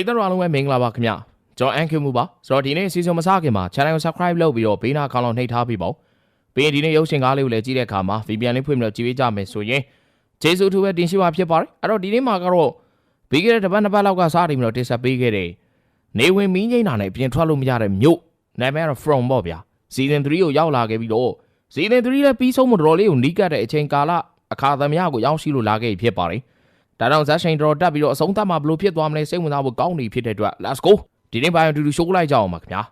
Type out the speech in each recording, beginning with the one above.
ရိသတ်တော်အားလုံးပဲမင်္ဂလာပါခင်ဗျကျွန်တော်အန်ခင်မူပါဆိုတော့ဒီနေ့စီစဉ်မစခင်မှာ channel ကို subscribe လုပ်ပြီးတော့ဘေးနားခေါင်းလောက်နှိပ်ထားပြီးပေါ့ပြီးရင်ဒီနေ့ရုပ်ရှင်ကားလေးကိုလည်းကြည့်တဲ့အခါမှာ VPN လေးဖွင့်ပြီးတော့ကြည့်ပေးကြမယ်ဆိုရင်ကျေးဇူးအထူးပဲတင်ရှိပါဖြစ်ပါတယ်အဲ့တော့ဒီနေ့မှာကတော့ပြီးခဲ့တဲ့တစ်ပတ်နှစ်ပတ်လောက်ကစတင်ပြီးတော့တင်ဆက်ပေးခဲ့တဲ့နေဝင်မင်းငိမ့်တာနဲ့ပြင်ထွက်လို့မရတဲ့မြို့နာမည်ကတော့ From ပေါ့ဗျာ season 3ကိုရောက်လာခဲ့ပြီးတော့ season 3လည်းပြီးဆုံးမတော်လေးကိုနီးကပ်တဲ့အချိန်ကာလအခါသမယကိုရောက်ရှိလို့လာခဲ့ဖြစ်ပါတယ် ဒါကြောင့်ဇက်ရှိန်တော်တက်ပြီးတော့အဆုံးသတ်မှာဘလို့ဖြစ်သွားမလဲစိတ်ဝင်စားဖို့ကောင်းနေဖြစ်တဲ့အတွက် let's go ဒီနေ့ပိုင်းအတူတူရှိုးလိုက်ကြအောင်ပါခင်ဗျာ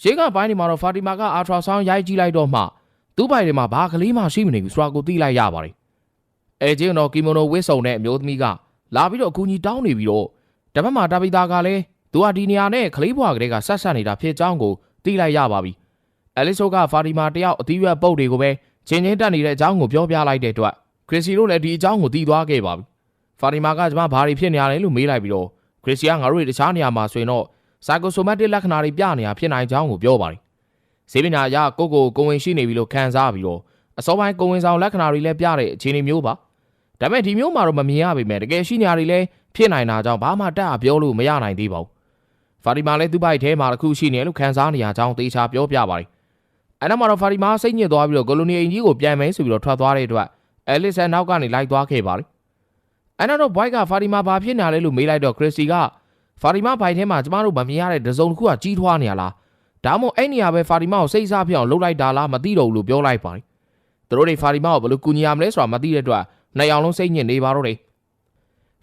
ရှေးကပိုင်းဒီမှာတော့ဖာတီမာကအာထရာဆောင်းရိုက်ကြည့်လိုက်တော့မှသူ့ပိုင်တွေမှာဘာကလေးမှရှိမနေဘူးဆိုတာကိုသိလိုက်ရပါတယ်အဲချင်းတော့ကီမိုနိုဝစ်စုံတဲ့အမျိုးသမီးကလာပြီးတော့အကူကြီးတောင်းနေပြီးတော့တပတ်မှာတာပီတာကလည်းသူဟာဒီနေရာနဲ့ကလေးဘွားကလေးကဆက်ဆက်နေတာဖြစ်ကြောင်းကိုသိလိုက်ရပါပြီအဲလစ်ဆိုကဖာတီမာတယောက်အသီးရွက်ပုတ်တွေကိုပဲ ချင်းချင်းတက်နေတဲ့အကြောင်းကိုပြောပြလိုက်တဲ့အတွက်ခရစ်စီတို့လည်းဒီအကြောင်းကိုသိသွားခဲ့ပါပြီဖာတီမာကကျမဘာတွေဖြစ်နေရလဲလို့မေးလိုက်ပြီးတော့ခရစ်စီကငါတို့တွေတခြားနေရာမှာဆိုရင်တော့စိုက်ကိုဆိုမက်တစ်လက္ခဏာတွေပြနေတာဖြစ်နိုင်ကြောင်းကိုပြောပါတယ်ဈေးပညာအရကိုကိုကိုဝင်ရှိနေပြီလို့ခံစားပြီးတော့အစောပိုင်းကိုဝင်ဆောင်လက္ခဏာတွေလည်းပြတဲ့အခြေအနေမျိုးပါဒါပေမဲ့ဒီမျိုးမှာတော့မမြင်ရပါပဲတကယ်ရှိနေရတွေလည်းဖြစ်နိုင်တာကြောင့်ဘာမှတက်အပြောလို့မရနိုင်သေးပါဘူးဖာတီမာလည်းသူ့ဘိုက်ထဲမှာတစ်ခုရှိနေလို့ခံစားနေရကြောင်းသေချာပြောပြပါတယ် အဲ့နောက်မှာတော့ဖာတီမာစိတ်ညစ်သွားပြီးတော့ကိုလိုနီအင်ကြီးကိုပြန်မယ်ဆိုပြီးတော့ထွက်သွားတဲ့အတွက်အဲလစ်ဆန်နောက်ကနေလိုက်သွားခဲ့ပါတယ်အဲ့နောက်တော့ဘွိုက်ကဖာတီမာဘာဖြစ်နေလဲလို့မေးလိုက်တော့ခရစ်စီကဖာတီမာဘိုက်ထဲမှာကျမတို့မမြင်ရတဲ့ဒဇုံတစ်ခုကကြီးထွားနေရလားဒါမှမဟုတ်အဲ့နေရာပဲဖာတီမာကိုစိတ်စားဖြစ်အောင်လုပ်လိုက်တာလားမသိတော့ဘူးလို့ပြောလိုက်ပါတယ်သူတို့တွေဖာတီမာကိုဘယ်လိုကူညီရမလဲဆိုတာမသိတဲ့အတွက်နှစ်ယောက်လုံးစိတ်ညစ်နေပါတော့တယ်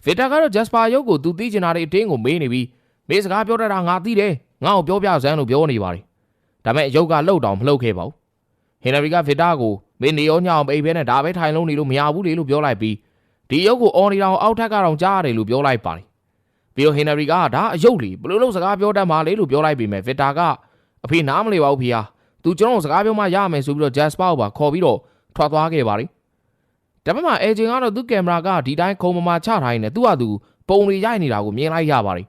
ဗီတာကတော့ဂျက်စပါရုပ်ကိုသူသိချင်တာတွေအတင်းကိုမေးနေပြီးမေးစကားပြောတတ်တာငါသိတယ်ငါ့ကိုပြောပြစမ်းလို့ပြောနေပါတယ် ဒါပေမဲ့ရုပ်ကလှုပ်တောင်မလှုပ်ခဲ့ပါဘူးဟင်နရီကဗီတာကိုမင်းနေရောညအောင်အိမ်ပဲနဲ့ဒါပဲထိုင်လုံးနေလို့မရဘူးလေလို့ပြောလိုက်ပြီးဒီရုပ်ကိုအော်နေတောင်အောက်ထပ်ကတော့ကြားရတယ်လို့ပြောလိုက်ပါတယ်ပြီးတော့ဟင်နရီကဒါအယုတ်လီဘလို့လို့စကားပြောတတ်မှာလေလို့ပြောလိုက်ပြီးမြဲဗီတာကအဖေနားမလည်ပါဘူးဖေဟာသူကျွန်တော်စကားပြောမှရမယ်ဆိုပြီးတော့ဂျက်စပါကိုပါခေါ်ပြီးတော့ထွက်သွားခဲ့ပါတယ်ဒါပေမဲ့အဲဂျင်ကတော့သူ့ကင်မရာကဒီတိုင်းခုံမမာချထားနေတယ်သူ့ဟာသူပုံတွေရိုက်နေတာကိုမြင်လိုက်ရပါတယ်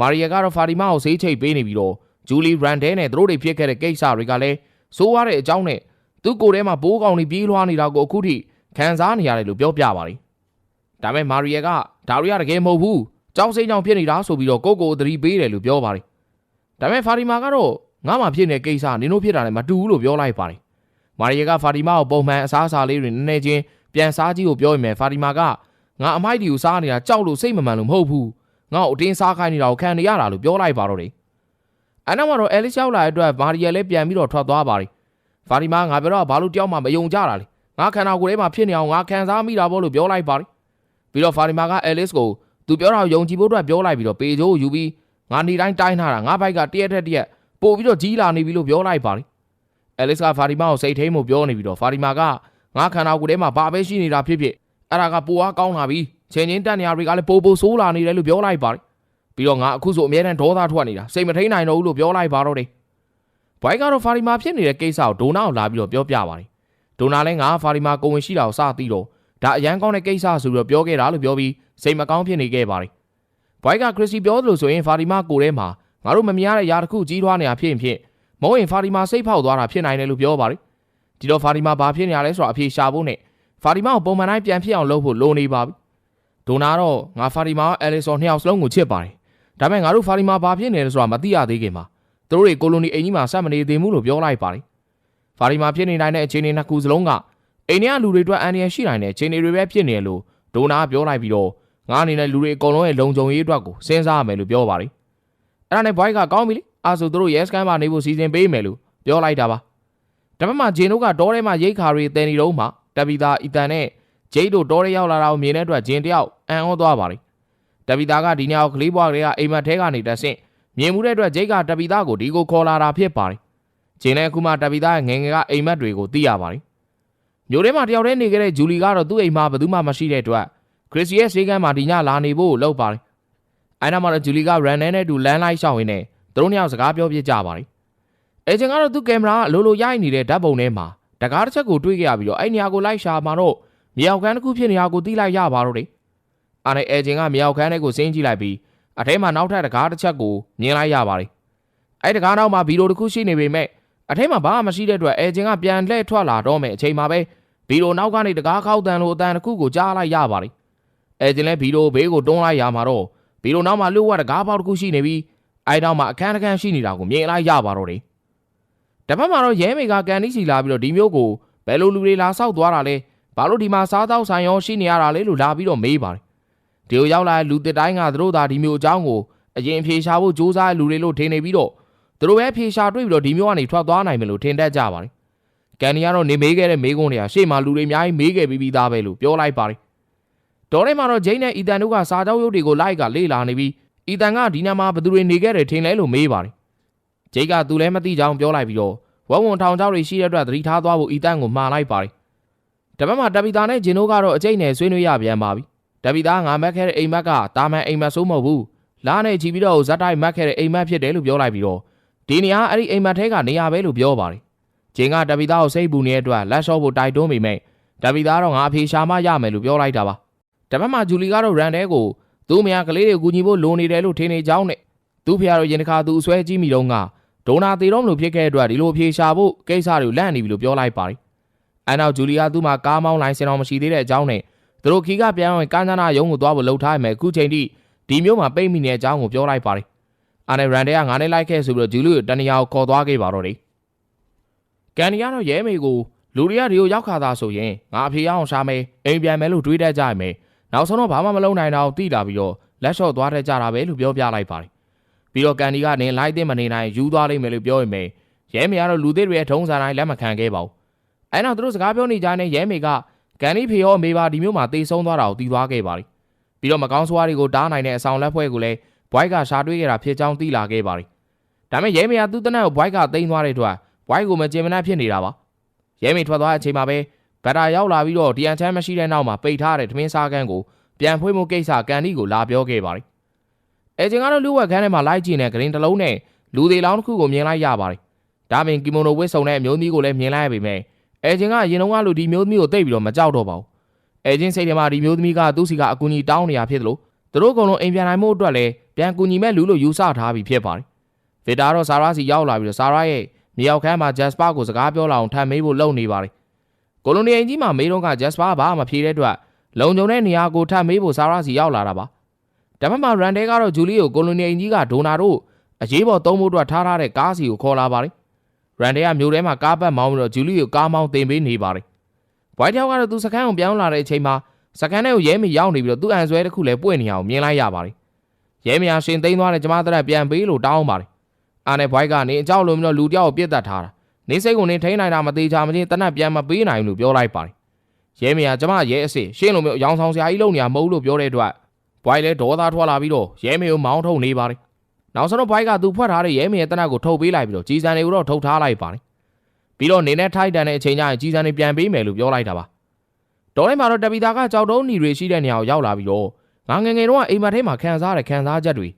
မာရီယာကတော့ဖာတီမာကိုဆေးချိတ်ပေးနေပြီးတော့ ဂျူလီရန်ဒဲနဲ့သူတို့တွေဖြစ်ခဲ့တဲ့ကိစ္စတွေကလည်းစိုးရတဲ့အကြောင်းနဲ့သူ့ကိုယ်ထဲမှာဘိုးကောင်တွေပြေးလွှားနေတာကိုအခုထိခံစားနေရတယ်လို့ပြောပြပါတယ်။ဒါပေမဲ့မာရီယာကဒါရီယာတကယ်မဟုတ်ဘူး။ကြောက်စိတ်ကြောင့်ဖြစ်နေတာဆိုပြီးတော့ကိုကိုသတိပေးတယ်လို့ပြောပါတယ်။ဒါပေမဲ့ဖာတီမာကတော့ငါမှဖြစ်နေတဲ့ကိစ္စနင်တို့ဖြစ်တာလည်းမတူဘူးလို့ပြောလိုက်ပါတယ်။မာရီယာကဖာတီမာကိုပုံမှန်အစားအစာလေးတွေနည်းနည်းချင်းပြန်စားကြည့်ဖို့ပြောရင်ဖာတီမာကငါအမိုက်ဒီကိုစားနေတာကြောက်လို့စိတ်မမှန်လို့မဟုတ်ဘူး။ငါ့ကိုအတင်းစားခိုင်းနေတာကိုခံနေရတာလို့ပြောလိုက်ပါတော့တယ်။ အဲနောက်မှာတော့အဲလစ်ရောက်လာတဲ့အတွက်မာရီယာလည်းပြန်ပြီးတော့ထွက်သွားပါတယ်ဖာတီမာငါပြောတော့ဘာလို့တယောက်မှမယုံကြတာလဲငါခန္ဓာကိုယ်ထဲမှာဖြစ်နေအောင်ငါခံစားမိတာပေါ့လို့ပြောလိုက်ပါတယ်ပြီးတော့ဖာတီမာကအဲလစ်ကိုသူပြောတာယုံကြည်ဖို့အတွက်ပြောလိုက်ပြီးတော့ပေချိုးကိုယူပြီးငါနေတိုင်းတိုင်းထားတာငါဘိုက်ကတရက်ထက်တရက်ပို့ပြီးတော့ကြီးလာနေပြီလို့ပြောလိုက်ပါတယ်အဲလစ်ကဖာတီမာကိုစိတ်ထိန်မှုပြောနေပြီးတော့ဖာတီမာကငါခန္ဓာကိုယ်ထဲမှာဘာပဲရှိနေတာဖြစ်ဖြစ်အဲ့ဒါကပိုအားကောင်းလာပြီချင်းချင်းတက်နေရတွေကလည်းပိုပိုဆိုးလာနေတယ်လို့ပြောလိုက်ပါတယ် ပြီးတော့ငါအခုဆိုအမြဲတမ်းဒေါသထွက်နေတာစိတ်မထိန်နိုင်တော့ဘူးလို့ပြောလိုက်ပါတော့တယ်ဘွိုက်ကတော့ဖာရီမာဖြစ်နေတဲ့ကိစ္စကိုဒိုနာကိုလာပြီးတော့ပြောပြပါတယ်ဒိုနာလည်းငါဖာရီမာကိုဝင်ရှိတာကိုစသိတော့ဒါအရန်ကောင်းတဲ့ကိစ္စဆိုပြီးတော့ပြောခဲ့တာလို့ပြောပြီးစိတ်မကောင်းဖြစ်နေခဲ့ပါတယ်ဘွိုက်ကခရစ်စီပြောသလိုဆိုရင်ဖာရီမာကိုထဲမှာငါတို့မမြင်ရတဲ့ຢာတစ်ခုကြီးထွားနေတာဖြစ်ရင်ဖြစ်မဟုတ်ရင်ဖာရီမာစိတ်ဖောက်သွားတာဖြစ်နိုင်တယ်လို့ပြောပါတယ်ဒီတော့ဖာရီမာဘာဖြစ်နေရလဲဆိုတာအဖြေရှာဖို့နဲ့ဖာရီမာကိုပုံမှန်တိုင်းပြန်ဖြစ်အောင်လုပ်ဖို့လိုနေပါပြီဒိုနာတော့ငါဖာရီမာကိုအဲလီဆော်နှစ်ယောက်စလုံးကိုချစ်ပါတယ် ဒါပေမဲ့ငါတို့ဖာရီမာဘာဖြစ်နေလဲဆိုတာမသိရသေးခင်မှာသူတို့တွေကိုလိုနီအိမ်ကြီးမှာဆက်မနေသေးဘူးလို့ပြောလိုက်ပါတယ်။ဖာရီမာဖြစ်နေနိုင်တဲ့အခြေအနေနှစ်ခုစလုံးကအိမ်ထဲကလူတွေအတွက်အန္တရာယ်ရှိနိုင်တဲ့အခြေအနေတွေပဲဖြစ်နေတယ်လို့ဒိုနာပြောလိုက်ပြီးတော့ငါအနေနဲ့လူတွေအကုန်လုံးရဲ့လုံခြုံရေးအတွက်ကိုစဉ်းစားရမယ်လို့ပြောပါတယ်။အဲ့ဒါနဲ့ဘွိုက်ကကောင်းပြီလေ။အဲဆိုသူတို့ရဲစခန်းမှာနေဖို့စီစဉ်ပေးမယ်လို့ပြောလိုက်တာပါ။ဒါပေမဲ့ဂျင်တို့ကတောထဲမှာရိတ်ခါတွေတည်နေတော့မှတပီတာအီတန်နဲ့ဂျိတ်တို့တောထဲရောက်လာတာကိုမြင်တဲ့အတွက်ဂျင်တယောက်အံ့ဩသွားပါတယ်။ တပီတာကဒီညောင်ကလေးဘွားကလေးကအိမ်မက်ထဲကနေတက်ဆင့်မြင်မှုတဲ့အတွက်ဂျိတ်ကတပီသားကိုဒီကိုခေါ်လာတာဖြစ်ပါတယ်။ဂျင်းလည်းအခုမှတပီသားရဲ့ငငယ်ကအိမ်မက်တွေကိုသိရပါတယ်။မျိုးထဲမှာတယောက်တည်းနေခဲ့တဲ့ဂျူလီကတော့သူ့အိမ်မှာဘယ်သူမှမရှိတဲ့အတွက်ခရစ်စီရဲ့ဈေးကမ်းမှာဒီညလာနေဖို့လုပ်ပါတယ်။အဲနောက်မှာတော့ဂျူလီကရန်နဲနဲ့တူလမ်းလိုက်ရှောက်ရင်းနဲ့သူတို့နှစ်ယောက်စကားပြောပြကြပါတယ်။အဲချင်းကတော့သူ့ကင်မရာအလိုလိုရိုက်နေတဲ့ဓာတ်ပုံထဲမှာတကားတစ်ချက်ကိုတွေးခဲ့ရပြီးတော့အဲ့နေရာကိုလိုက်ရှာမှာတော့မြောက်ခန်းတစ်ခုဖြစ်နေတာကိုသိလိုက်ရပါတော့တယ်။ အားနဲ့အဲချင်းကမြောက်ခန်းထဲကိုဆင်းကြည့်လိုက်ပြီးအထဲမှာနောက်ထပ်တကားတစ်ချက်ကိုမြင်လိုက်ရပါတယ်။အဲဒီတကားနောက်မှာဗီဒီယိုတစ်ခုရှိနေပေမဲ့အထဲမှာဘာမှမရှိတဲ့အတွက်အဲဂျင်ကပြန်လှည့်ထွက်လာတော့မယ်အချိန်မှာပဲဗီဒီယိုနောက်ကနေတကားခောက်တန်လိုအတန်တစ်ခုကိုကြားလိုက်ရပါတယ်။အဲကျင်လဲဗီဒီယိုဘေးကိုတွန်းလိုက်ရမှာတော့ဗီဒီယိုနောက်မှာလှုပ်ဝက်တကားပေါက်တစ်ခုရှိနေပြီးအဲနောက်မှာအခန်းတစ်ခန်းရှိနေတာကိုမြင်လိုက်ရပါတော့တယ်တပတ်မှာတော့ရဲမေကကန်နီစီလာပြီးတော့ဒီမျိုးကိုဘယ်လိုလူတွေလာဆောက်သွားတာလဲဘာလို့ဒီမှာစားတောက်ဆိုင်ရောရှိနေရတာလဲလို့လာပြီးတော့မေးပါတယ် ဒီကိုရောက်လာတဲ့လူတစ်တိုင်းကသူတို့သာဒီမျိုးအကြောင်းကိုအရင်ဖြေရှာဖို့စူးစမ်းတဲ့လူတွေလို့ထင်နေပြီးတော့သူတို့ပဲဖြေရှာတွေ့ပြီးတော့ဒီမျိုးကနေထွက်သွားနိုင်မယ်လို့ထင်တတ်ကြပါတယ်ကန်နီကတော့နေမေးခဲ့တဲ့မေးခွန်းတွေကရှေ့မှာလူတွေအများကြီးမေးခဲ့ပြီးပြီးသားပဲလို့ပြောလိုက်ပါတယ်တော်ထဲမှာတော့ဂျိန်းနဲ့အီတန်တို့ကစာကြောက်ရုပ်တွေကိုလိုက်ကလေ့လာနေပြီးအီတန်ကဒီနာမှာဘယ်သူတွေနေခဲ့တယ်ထင်လဲလို့မေးပါတယ်ဂျိတ်ကသူလည်းမသိကြောင်းပြောလိုက်ပြီးတော့ဝက်ဝန်ထောင်ချောက်တွေရှိတဲ့အတွက်သတိထားသွားဖို့အီတန်ကိုမှားလိုက်ပါတယ်တပတ်မှာတပီတာနဲ့ဂျင်တို့ကတော့အကျိတ်နဲ့ဆွေးနွေးရပြန်ပါပြီ တပီတာငါမက်ခဲ့တဲ့အိမ်မက်ကတာမန်အိမ်မက်ဆိုးမဟုတ်ဘူးလားနဲ့ချီပြီးတော့ဇက်တိုက်မက်ခဲ့တဲ့အိမ်မက်ဖြစ်တယ်လို့ပြောလိုက်ပြီးတော့ဒီနေရာအဲ့ဒီအိမ်မက်ထဲကနေရာပဲလို့ပြောပါတယ်ဂျင်ကတပီတာကိုစိတ်ပူနေတဲ့အတွက်လက်လျှော့ဖို့တိုက်တွန်းမိမဲ့တပီတာတော့ငါအဖေရှာမရမယ်လို့ပြောလိုက်တာပါတပတ်မှာဂျူလီကတော့ရန်တဲကိုသူ့မယားကလေးတွေကိုကူညီဖို့လိုနေတယ်လို့ထင်နေကြောင်းနဲ့သူ့ဖျားတော့ရင်တစ်ခါသူအဆွဲကြည့်မိတော့ကဒိုနာသေးတော့မလို့ဖြစ်ခဲ့တဲ့အတွက်ဒီလိုဖြေရှာဖို့ကိစ္စတွေကိုလန့်နေပြီလို့ပြောလိုက်ပါတယ်အဲနောက်ဂျူလီယာသူ့မှာကားမောင်းလိုင်းစင်တော်မရှိသေးတဲ့အကြောင်းနဲ့ သူတို့ခီကပြန်ဝင်ကန်းချနာရုံးကိုသွားဖို့လှုပ်ထားရမယ်အခုချိန်ထိဒီမျိုးမှာပိတ်မိနေတဲ့အကြောင်းကိုပြောလိုက်ပါတယ်အာနဲ့ရန်တဲကငါနဲ့လိုက်ခဲ့ဆိုပြီးတော့ဂျူလီကိုတနေရာကိုခေါ်သွားခဲ့ပါတော့တယ်ကန်နီကတော့ရဲမေကိုလူတွေကဒီကိုရောက်ခါသားဆိုရင်ငါအဖေရအောင်ရှာမယ်အိမ်ပြန်မယ်လို့တွေးတတ်ကြရမယ်နောက်ဆုံးတော့ဘာမှမလုပ်နိုင်တော့တိလာပြီးတော့လက်လျှော့သွားတတ်ကြတာပဲလို့ပြောပြလိုက်ပါတယ်ပြီးတော့ကန်ဒီကနေလိုက်တဲ့မနေနိုင်ယူသွားလိမ့်မယ်လို့ပြောရင်မယ်ရဲမေကတော့လူသစ်တွေရဲ့ထုံးစံတိုင်းလက်မခံခဲ့ပါဘူးအဲနောက်သူတို့စကားပြောနေကြတဲ့ရဲမေက ကန်ဒီဖေရောအမေပါဒီမျိုးမှာတေဆုံးသွားတာကိုတီးသွားခဲ့ပါတယ်ပြီးတော့မကောင်းစွားတွေကိုတားနိုင်တဲ့အဆောင်လက်ဖွဲ့ကိုလည်းဘွိုက်ကရှာတွေ့ခဲ့တာဖြစ်ကြောင်းသိလာခဲ့ပါတယ်ဒါပေမဲ့ရဲမေကသူ့တနက်ကိုဘွိုက်ကသိမ်းသွားတဲ့အတွက်ဘွိုက်ကိုမကျင်မနှက်ဖြစ်နေတာပါရဲမေထွက်သွားတဲ့အချိန်မှာပဲဗတာရောက်လာပြီးတော့ဒီအန်ချမ်းမရှိတဲ့နောက်မှာပိတ်ထားတဲ့ထမင်းစားကန်းကိုပြန်ဖွင့်မှုကိစ္စကန်ဒီကိုလာပြောခဲ့ပါတယ်အဲချင်းကတော့လူဝက်ခန်းထဲမှာလိုက်ကြည့်နေဂရင်တစ်လုံးနဲ့လူသေးလောင်းတစ်ခုကိုမြင်လိုက်ရပါတယ်ဒါပင်ကီမိုနိုဝတ်စုံတဲ့အမျိုးသမီးကိုလည်းမြင်လိုက်ရပေမဲ့ အဲချင်းကရင်တော့ကလူဒီမျိုးသမီးကိုတိတ်ပြီးတော့မကြောက်တော့ပါဘူးအဲချင်းစိတ်ထဲမှာဒီမျိုးသမီးကသူ့စီကအကူကြီးတောင်းနေရဖြစ်သလိုသူတို့ကောင်လုံးအိမ်ပြန်နိုင်မှုအတွက်လည်းပြန်ကူညီမဲ့လူလို့ယူဆထားပြီးဖြစ်ပါတယ်ဗီတာတော့ဆာရာစီရောက်လာပြီးတော့ဆာရာရဲ့မြေရောက်ခန်းမှာဂျက်စပါကိုစကားပြောလာအောင်ထပ်မေးဖို့လုပ်နေပါတယ်ကိုလိုနီအင်ကြီးမှာမေးတော့ကဂျက်စပါဘာမှမဖြေတဲ့အတွက်လုံခြုံတဲ့နေရာကိုထပ်မေးဖို့ဆာရာစီရောက်လာတာပါဒါမှမဟုတ်ရန်တဲကတော့ဂျူလီကိုကိုလိုနီအင်ကြီးကဒိုနာတို့အရေးပေါ်သုံးဖို့အတွက်ထားထားတဲ့ကားစီကိုခေါ်လာပါတယ် ရန်တဲကမြို့ထဲမှာကားပတ်မောင်းပြီးတော့ဂျူလီကိုကားမောင်းတင်ပေးနေပါတယ်ဘွိုက်တောက်ကတော့သူစကန်ကိုပြောင်းလာတဲ့အချိန်မှာစကန်ထဲကိုရဲမီရောက်နေပြီးတော့သူ့အန်ဆွဲတစ်ခုလည်းပွင့်နေအောင်မြင်လိုက်ရပါတယ်ရဲမီဟာရှင်သိမ်းသွားတဲ့ကျမတို့ပြန်ပေးလို့တောင်းပါတယ်အားနဲ့ဘွိုက်ကနေအကြောက်လုံးပြီးတော့လူတယောက်ကိုပြစ်တက်ထားတာနေစိတ်ကိုနေထိန်းနိုင်တာမသေးချာမချင်းတနတ်ပြန်မပေးနိုင်ဘူးလို့ပြောလိုက်ပါတယ်ရဲမီယာကျမရဲအစ်စ်ရှင်းလိုမျိုးအယောင်ဆောင်စရာကြီးလုံနေရမဟုတ်လို့ပြောတဲ့အတွက်ဘွိုက်လည်းဒေါသထွက်လာပြီးတော့ရဲမေကိုမောင်းထုတ်နေပါတယ် နောက်ဆုံးတော့ဘွိုက်ကသူဖွက်ထားတဲ့ရဲမေရဲ့တနတ်ကိုထုတ်ပေးလိုက်ပြီးတော့ကြီးစံတွေကိုတော့ထုတ်ထားလိုက်ပါတယ်ပြီးတော့နေနဲ့ထိုက်တန်တဲ့အချိန်ကျရင်ကြီးစံတွေပြန်ပေးမယ်လို့ပြောလိုက်တာပါတော်လိုက်မှာတော့တပီတာကကြောက်တုံးညီတွေရှိတဲ့နေရာကိုရောက်လာပြီးတော့ငါငယ်ငယ်တော့အိမ်မက်ထဲမှာခံစားရတဲ့ခံစားချက်တွေ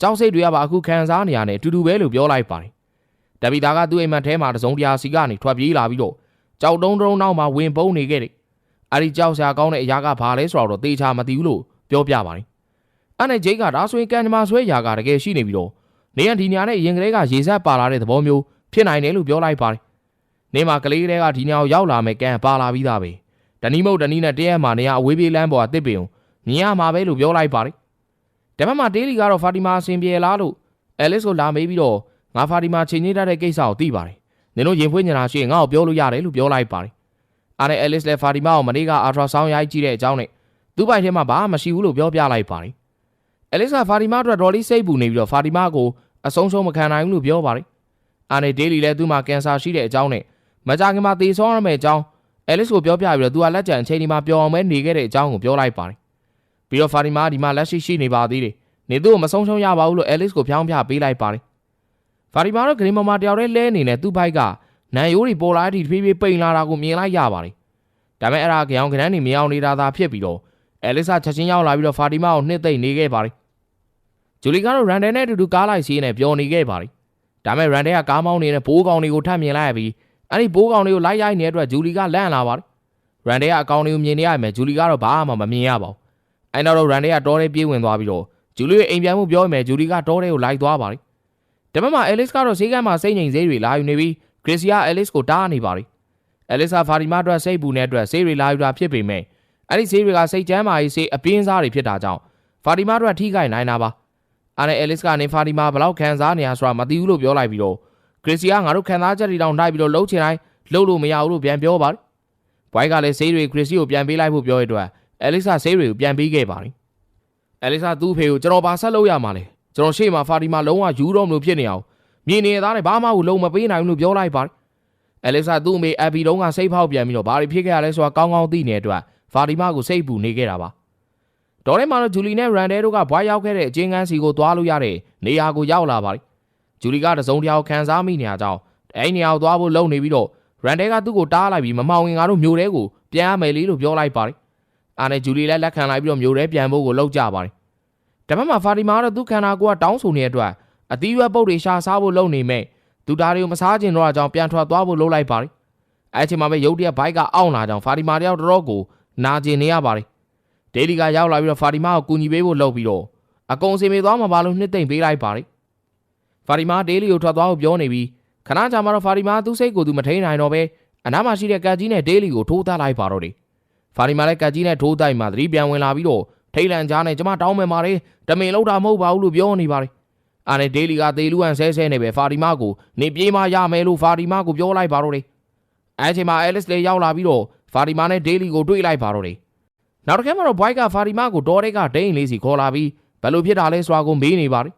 ကြောက်စိတ်တွေကပါအခုခံစားနေရတယ်အတူတူပဲလို့ပြောလိုက်ပါတယ်တပီတာကသူ့အိမ်မက်ထဲမှာတစုံတရာစီကနေထွက်ပြေးလာပြီးတော့ကြောက်တုံးတုံးနောက်မှာဝင်ပုန်းနေခဲ့တယ်အဲ့ဒီကြောက်စရာကောင်းတဲ့အရာကဘာလဲဆိုတော့သေချာမသိဘူးလို့ပြောပြပါတယ် အဲ့နဲ့ဂျိတ်ကဒါဆိုရင်ကန်ဂျမာဆွဲရာကတကယ်ရှိနေပြီးတော့နေရဒီညာနဲ့ရင်ကလေးကရေဆက်ပါလာတဲ့သဘောမျိုးဖြစ်နိုင်တယ်လို့ပြောလိုက်ပါတယ်နေမှာကလေးကလေးကဒီညာကိုရောက်လာမယ်ကန်ပါလာပြီးသားပဲဒနီမုတ်ဒနီနဲ့တရက်မှာနေရအဝေးပြေးလမ်းပေါ်ကတစ်ပင်ကိုမြင်ရမှာပဲလို့ပြောလိုက်ပါတယ်ဒါမှမတေးလီကတော့ဖာတီမာအဆင်ပြေလားလို့အဲလစ်ကိုလာမေးပြီးတော့ငါဖာတီမာချိန်ညစ်တတ်တဲ့ကိစ္စကိုသိပါတယ်နင်တို့ရင်ဖွင့်နေတာရှိရင်ငါ့ကိုပြောလို့ရတယ်လို့ပြောလိုက်ပါတယ်အားနဲ့အဲလစ်လည်းဖာတီမာကိုမနေ့ကအာထရာဆောင်းရိုက်ကြည့်တဲ့အကြောင်းနဲ့သူ့ပိုက်ထဲမှာဘာမှမရှိဘူးလို့ပြောပြလိုက်ပါတယ် အဲလစ်ကဖာတီမာအတွက်ဒေါ်လီစိတ်ပူနေပြီးတော့ဖာတီမာကိုအဆုံးရှုံးမခံနိုင်ဘူးလို့ပြောပါတယ်အားနဲ့ဒေးလီလည်းသူ့မှာကင်ဆာရှိတဲ့အကြောင်းနဲ့မကြခင်မှာသေဆုံးရမယ့်အကြောင်းအဲလစ်ကိုပြောပြပြီးတော့သူကလက်ကျန်အချိန်ဒီမှာပျော်အောင်ပဲနေခဲ့တဲ့အကြောင်းကိုပြောလိုက်ပါတယ်ပြီးတော့ဖာတီမာဒီမှာလက်ရှိရှိနေပါသေးတယ်နေသူ့ကိုမဆုံးရှုံးရပါဘူးလို့အဲလစ်ကိုဖြောင်းပြပေးလိုက်ပါတယ်ဖာတီမာတော့ဂရင်းမမတယောက်တည်းလဲနေနဲ့သူ့ဘိုက်ကနန်ယိုးတွေပေါ်လာတဲ့အထိတဖြည်းဖြည်းပိန်လာတာကိုမြင်လိုက်ရပါတယ်ဒါပေမဲ့အဲ့ဒါကြောင်ကနန်းနေမြောင်နေတာသာဖြစ်ပြီးတော့အဲလစ်ဆာချက်ချင်းရောက်လာပြီးတော့ဖာတီမာကိုနှစ်သိမ့်နေခဲ့ပါတယ် ဂျူလီကတော့ရန်ဒန်နဲ့အတူတူကားလိုက်စီးနေပျော်နေခဲ့ပါတယ်ဒါပေမဲ့ရန်ဒန်ကကားမောင်းနေတဲ့ဘိုးကောင်တွေကိုထပ်မြင်လိုက်ရပြီးအဲ့ဒီဘိုးကောင်တွေကိုလိုက်ရိုက်နေတဲ့အတွက်ဂျူလီကလန့်လာပါတယ်ရန်ဒန်ကအကောင်တွေကိုမြင်နေရမယ်ဂျူလီကတော့ဘာမှမမြင်ရပါဘူးအဲ့နောက်တော့ရန်ဒန်ကတောထဲပြေးဝင်သွားပြီးတော့ဂျူလီရဲ့အိမ်ပြန်မှုပြောရင်မယ်ဂျူလီကတောထဲကိုလိုက်သွားပါတယ်ဒါပေမဲ့အဲလစ်ကတော့ဈေးကမ်းမှာစိတ်ငြိမ်စေးတွေလာယူနေပြီးခရစ်စီယာအဲလစ်ကိုတားနေပါတယ်အဲလစ်ကဖာတီမာအတွက်စိတ်ပူနေတဲ့အတွက်ဆေးရီလာယူတာဖြစ်ပေမဲ့အဲ့ဒီဆေးတွေကစိတ်ကျမ်းမာရေးဆေးအပင်းစားတွေဖြစ်တာကြောင့်ဖာတီမာတို့ကထိခိုက်နိုင်တာပါ အားနဲ့အဲလစ်ကနေဖာတီမာဘလောက်ခံစားနေရဆိုတာမသိဘူးလို့ပြောလိုက်ပြီးတော့ခရစ်စီကငါတို့ခံစားချက်တွေတောင်တိုက်ပြီးတော့လှုပ်ချင်တိုင်းလှုပ်လို့မရဘူးလို့ပြန်ပြောပါတယ်ဘွိုက်ကလည်းဆေးတွေခရစ်စီကိုပြန်ပေးလိုက်ဖို့ပြောရတဲ့အတွက်အဲလစ်ကဆေးတွေကိုပြန်ပေးခဲ့ပါတယ်အဲလစ်ကသူ့ဖေကိုကျွန်တော်ဘာဆက်လုပ်ရမှာလဲကျွန်တော်ရှေ့မှာဖာတီမာလုံးဝယူတော့မလို့ဖြစ်နေအောင်မြင်နေတဲ့သားနဲ့ဘာမှကိုလုံးမပေးနိုင်ဘူးလို့ပြောလိုက်ပါတယ်အဲလစ်ကသူ့အမေအဘီတုံးကစိတ်ဖောက်ပြန်ပြီးတော့ဘာတွေဖြစ်ခဲ့ရလဲဆိုတာကောင်းကောင်းသိနေတဲ့အတွက်ဖာတီမာကိုစိတ်ပူနေခဲ့တာပါ တော်ထဲမှာတော့ဂျူလီနဲ့ရန်ဒဲတို့ကဘွားရောက်ခဲ့တဲ့အချင်းကန်းစီကိုသွားလို့ရတဲ့နေရာကိုရောက်လာပါတယ်ဂျူလီကတစုံတယောက်ခံစားမိနေရကြောင်းအဲ့နေရာကိုသွားဖို့လုံနေပြီးတော့ရန်ဒဲကသူ့ကိုတားလိုက်ပြီးမမောင်ဝင်ငါတို့မျိုးတဲကိုပြန်ရမယ်လေလို့ပြောလိုက်ပါတယ်အားနဲ့ဂျူလီလည်းလက်ခံလိုက်ပြီးတော့မျိုးတဲပြန်ဖို့ကိုလှုပ်ကြပါတယ်တပတ်မှာဖာတီမာကတော့သူ့ခန္ဓာကိုယ်ကတောင်းဆိုနေတဲ့အတွက်အသီးရွက်ပုတ်တွေရှာစားဖို့လုပ်နေမဲ့သူသားတွေကိုမစားကျင်တော့အကြောင်းပြန်ထွက်သွားဖို့လုပ်လိုက်ပါတယ်အဲ့ချိန်မှာပဲရုတ်တရက်ဘိုက်ကအောင့်လာကြောင်းဖာတီမာတယောက်တော်တော်ကိုနာကျင်နေရပါတယ် ဒေလီကရောက်လာပြီးတော့ဖာတီမာကိုကူညီပေးဖို့လုပ်ပြီးတော့အကုံစင်မေသွားမှာပါလို့နှစ်သိမ့်ပေးလိုက်ပါတယ်ဖာတီမာဒေလီကိုထွက်သွားဖို့ပြောနေပြီးခဏကြာမှတော့ဖာတီမာသူ့စိတ်ကိုသူမထိန်နိုင်တော့ပဲအနားမှာရှိတဲ့ကတ်ကြီးနဲ့ဒေလီကိုထိုးသလိုက်ပါတော့တယ်ဖာတီမာလည်းကတ်ကြီးနဲ့ထိုးတိုက်မှသတိပြန်ဝင်လာပြီးတော့ထိတ်လန့်ကြားနဲ့ကျမတောင်းမယ်ပါတယ်တမင်လောက်တာမဟုတ်ပါဘူးလို့ပြောနေပါတယ်အားနဲ့ဒေလီကသေလူဟန်ဆဲဆဲနေပဲဖာတီမာကိုနေပြေးမရမယ်လို့ဖာတီမာကိုပြောလိုက်ပါတော့တယ်အဲအချိန်မှာအဲလစ်လေးရောက်လာပြီးတော့ဖာတီမာနဲ့ဒေလီကိုတွေ့လိုက်ပါတော့တယ် နောက်တစ်ခါမှတော့ဘွိုက်ကဖာတီမာကိုဒေါ်ရဲကဒိန်းလေးစီခေါ်လာပြီးဘယ်လိုဖြစ်တာလဲဆိုတာကိုမေးနေပါတယ်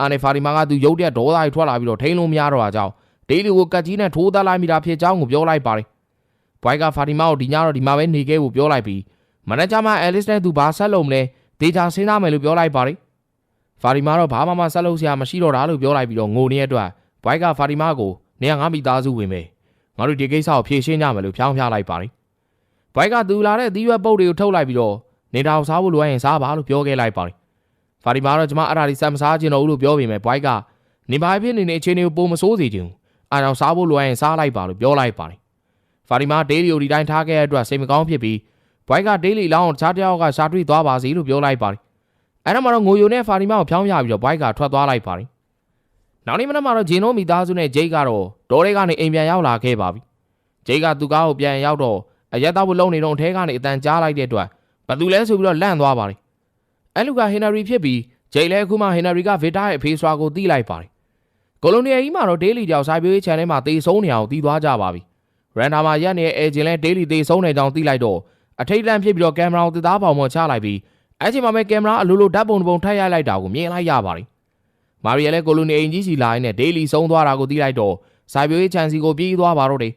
အားနဲ့ဖာတီမာကသူရုတ်တရက်ဒေါသကြီးထွက်လာပြီးတော့ထိန်လို့မရတော့တာကြောင့်ဒေလီကိုကတ်ကြီးနဲ့ထိုးသားလိုက်မိတာဖြစ်ကြောင်းကိုပြောလိုက်ပါတယ်ဘွိုက်ကဖာတီမာကိုဒီညတော့ဒီမှာပဲနေခဲ့ဖို့ပြောလိုက်ပြီးမန်နေဂျာမအဲလစ်နဲ့သူဘာဆက်လုပ်မလဲဒေတာစဉ်းစားမယ်လို့ပြောလိုက်ပါတယ်ဖာတီမာတော့ဘာမှမဆက်လုပ်စရာမရှိတော့တာလို့ပြောလိုက်ပြီးတော့ငိုနေတဲ့အတွက်ဘွိုက်ကဖာတီမာကိုနေရာငါမိသားစုဝင်ပဲငါတို့ဒီကိစ္စကိုဖြေရှင်းကြမယ်လို့ဖြောင်းပြလိုက်ပါတယ် ဘွိုက်ကသူလာတဲ့သီးရွက်ပုတ်တွေကိုထုတ်လိုက်ပြီးတော့နေတာကိုစားဖို့လိုအပ်ရင်စားပါလို့ပြောခဲ့လိုက်ပါတယ်ဖာတီမာတော့ကျမအဲ့ဒါဒီစမ်းမစားချင်တော့ဘူးလို့ပြောပေမဲ့ဘွိုက်ကနေပါဖြစ်နေတဲ့အခြေအနေကိုပုံမစိုးစေချင်ဘူးအားကြောင့်စားဖို့လိုအပ်ရင်စားလိုက်ပါလို့ပြောလိုက်ပါတယ်ဖာတီမာဒေးလီကိုဒီတိုင်းထားခဲ့တဲ့အတွက်စိတ်မကောင်းဖြစ်ပြီးဘွိုက်ကဒေးလီလောင်းတခြားတယောက်ကရှာတွေ့သွားပါစီလို့ပြောလိုက်ပါတယ်အဲ့ဒါမှတော့ငိုယိုနဲ့ဖာတီမာကိုဖြောင်းပြပြီးတော့ဘွိုက်ကထွက်သွားလိုက်ပါတယ်နောက်နေ့မနက်မှာတော့ဂျင်နိုမီသားစုနဲ့ဂျိတ်ကတော့ဒေါ်ရဲကနေအိမ်ပြန်ရောက်လာခဲ့ပါပြီဂျိတ်ကသူကားကိုပြန်ရောက်တော့ အရက်သားဖို့လုံနေတော့ထဲကနေအတန်ကြားလိုက်တဲ့အတွက်ဘသူလဲဆိုပြီးတော့လန့်သွားပါတယ်အဲ့လူကဟင်နရီဖြစ်ပြီးဂျိတ်လည်းအခုမှဟင်နရီကဗီတာရဲ့အဖေးစွာကိုတီးလိုက်ပါတယ်ကိုလိုနီယာကြီးမှာတော့ဒေးလီကြောင့်စာပြေးချန်ထဲမှာတေဆုံးနေအောင်တီးသွားကြပါပြီရန်ဒါမှာရက်နေတဲ့အဲဂျင်လည်းဒေးလီတေဆုံးနေကြောင်းတီးလိုက်တော့အထိတ်လန့်ဖြစ်ပြီးတော့ကင်မရာကိုသသားပေါင်ပေါ်ချလိုက်ပြီးအဲ့ချိန်မှာပဲကင်မရာအလိုလိုဓာတ်ပုံတစ်ပုံထပ်ရိုက်လိုက်တာကိုမြင်လိုက်ရပါတယ်မာရီယယ်လည်းကိုလိုနီအိမ်ကြီးစီလာရင်းနဲ့ဒေးလီဆုံးသွားတာကိုတီးလိုက်တော့စာပြေးချန်စီကိုပြေးသွားပါတော့တယ်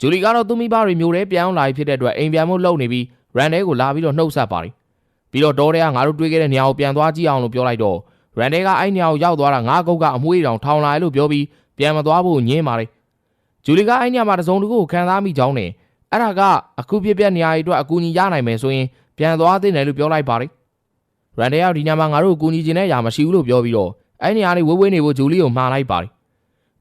ဂျူလီကတော့သူမိဘတွေမျိုးထဲပြောင်းလာဖြစ်တဲ့အတွက်အိမ်ပြန်မှုလုပ်နေပြီးရန်ဒဲကိုလာပြီးတော့နှုတ်ဆက်ပါတယ်ပြီးတော့ဒေါ်တွေကငါတို့တွေ့ခဲ့တဲ့နေရာကိုပြန်သွားကြည့်အောင်လို့ပြောလိုက်တော့ရန်ဒဲကအဲ့နေရာကိုရောက်သွားတာငါကုတ်ကအမွှေးတောင်ထောင်လာတယ်လို့ပြောပြီးပြန်မသွားဖို့ညင်းပါတယ်ဂျူလီကအဲ့နေရာမှာတစုံတစ်ခုကိုခံစားမိကြောင်းနဲ့အဲ့ဒါကအခုပြပြနေရာတွေအတွက်အကူအညီရနိုင်မယ်ဆိုရင်ပြန်သွားသင့်တယ်လို့ပြောလိုက်ပါတယ်ရန်ဒဲကဒီညမှာငါတို့ကိုကူညီခြင်းနဲ့ຢာမရှိဘူးလို့ပြောပြီးတော့အဲ့နေရာလေးဝေးဝေးနေဖို့ဂျူလီကိုမှားလိုက်ပါတယ်